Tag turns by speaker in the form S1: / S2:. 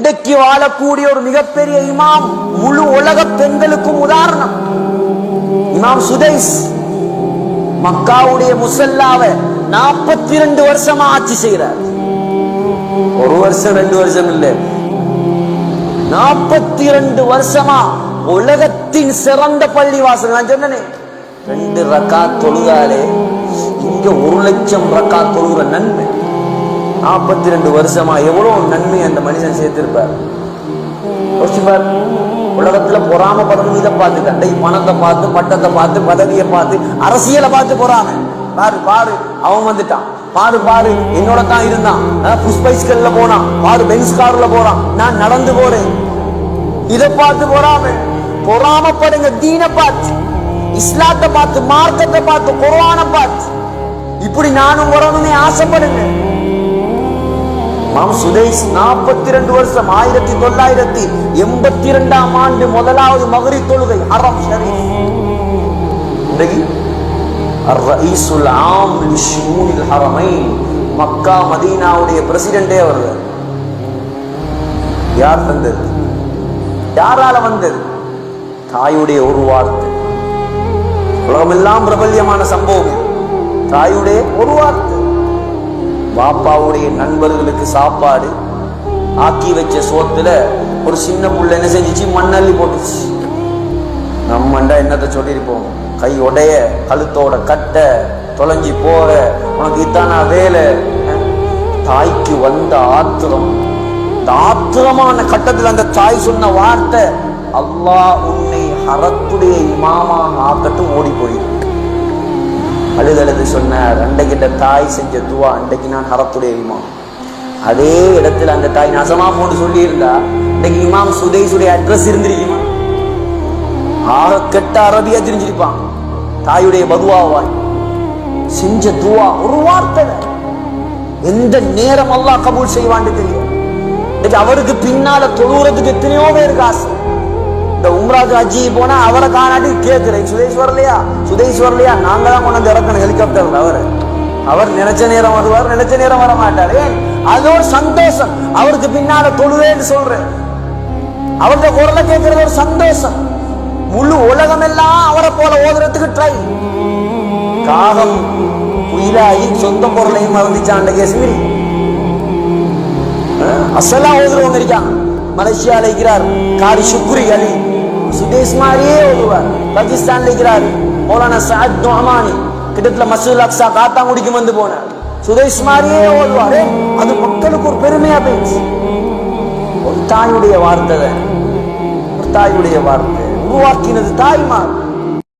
S1: இன்றைக்கு வாழக்கூடிய ஒரு மிகப்பெரிய இமாம் முழு உலக பெண்களுக்கும் உதாரணம். இமாம் சுதேஷ் மக்காவுடைய முசல்லாவை நாற்பத்தி ரெண்டு வருஷமா ஆட்சி செய்கிறார். ஒரு வருஷம் ரெண்டு வருஷம் இல்ல. நாற்பத்தி ரெண்டு வருஷமா உலகத்தின் சிறந்த பள்ளிவாசல். நான் சொன்னேன் ரெண்டு ரக்கா தொழுதாலே இங்க ஒரு லட்சம் ரக்கா தொழுகிற நன்மை நாற்பத்தி ரெண்டு வருஷமா எவ்வளவு நன்மை அந்த மனுஷன் சேர்த்திருப்பார்? யோசிச்சு பாரு உலகத்துல பொறாமப்படணும் இதை பார்த்து கண்டை பணத்தை பார்த்து பட்டத்தை பார்த்து பதவியை பார்த்து அரசியலை பார்த்து போறாங்க பாரு பாரு அவன் வந்துட்டான். பாரு பாரு என்னோட தான் இருந்தான். புஷ்பைஸ்கல்ல போனான். பாரு பென்ஸ் கார்ல போறான். நான் நடந்து போறேன். இதை பார்த்து பொறாம. பொறாமப்படுங்க தீன பார்த்து. இஸ்லாத்தை பார்த்து மார்க்கத்தை பார்த்து குரானை பார்த்து. இப்படி நானும் வரணும்னு ஆசைப்படுங்க. மாம் சுதேஷ் நாற்பத்தி ரெண்டு வருஷம் ஆயிரத்தி தொள்ளாயிரத்தி எண்பத்தி இரண்டாம் ஆண்டு முதலாவது மகரி தொழுகை அறம் ஹரமை மக்கா மதீனாவுடைய பிரசிடென்டே அவர். யார் வந்தது? யாரால வந்தது? தாயுடைய ஒரு வார்த்தை. உலகமெல்லாம் பிரபல்யமான சம்பவம் தாயுடைய ஒரு வார்த்தை. பாப்பாவுடைய நண்பர்களுக்கு சாப்பாடு ஆக்கி வச்ச சோத்துல ஒரு சின்ன புள்ள என்ன செஞ்சுச்சு? மண்ணள்ளி போட்டுச்சு. நம்மண்டா என்னத்தை சொல்லியிருப்போம்? கை உடைய கழுத்தோட கட்டை தொலைஞ்சி போற. உனக்கு இத்தானா வேலை? தாய்க்கு வந்த ஆத்திரம். இந்த ஆத்திரமான கட்டத்தில் அந்த தாய் சொன்ன வார்த்தை அல்லாஹ் உன்னை ஹரத்துடைய இமாமாக ஆக்கட்டும் ஓடி போயிருக்கு அழுதழுது சொன்னார் அன்றைக்கிட்ட தாய் செஞ்ச துவா அன்றைக்கு நான் ஹரத்துடைய இமாம். அதே இடத்துல அந்த தாய் நசமா போன்னு சொல்லி இருந்தா இன்னைக்கு இமாம் சுதேசுடைய அட்ரஸ் இருந்திருக்குமா? ஆக கெட்ட அரபியா தெரிஞ்சிருப்பான். தாயுடைய பதுவாவாய் செஞ்ச துவா ஒரு வார்த்தை எந்த நேரம் அல்லாஹ் கபூல் செய்வான்னு தெரியும். இன்னைக்கு அவருக்கு பின்னால தொழுறதுக்கு எத்தனையோ பேருக்கு ஆசை இந்த உம்ராக்கு அஜி போனா அவரை காணாட்டி கேட்கிறேன். சுதேஷ் வரலையா சுதேஷ் வரலையா நாங்க தான் கொண்டு வந்து இறக்கணும் ஹெலிகாப்டர்ல அவர். அவர் நினைச்ச நேரம் வருவார் நினைச்ச நேரம் வர மாட்டார் ஏன்? அது ஒரு சந்தோஷம். அவருக்கு பின்னால தொழுவேன்னு சொல்றேன். அவருடைய குரலை கேட்கறது ஒரு சந்தோஷம். முழு உலகம் எல்லாம் அவரை போல ஓதுறதுக்கு ட்ரை காகம் குயிலாகி சொந்த பொருளையும் மறந்துச்சாண்ட கேசுமிரி அசலா ஓதுறவங்க இருக்கான் மலேசியால இருக்கிறார். காரி சுக்ரி அலி. சுதேஷ் மாதிரியே ஓதுவார் பாகிஸ்தான்ல இருக்கிறார் மௌலானா சாத் நொஹமானி கிட்டத்தட்ட மசூல் அக்ஸா முடிக்கும் வந்து போனார் சுதேஷ் மாதிரியே ஓதுவார் அது மக்களுக்கு ஒரு பெருமையா போயிடுச்சு ஒரு தாயுடைய வார்த்தை ஒரு தாயுடைய வார்த்தை உருவாக்கினது தாய்மார்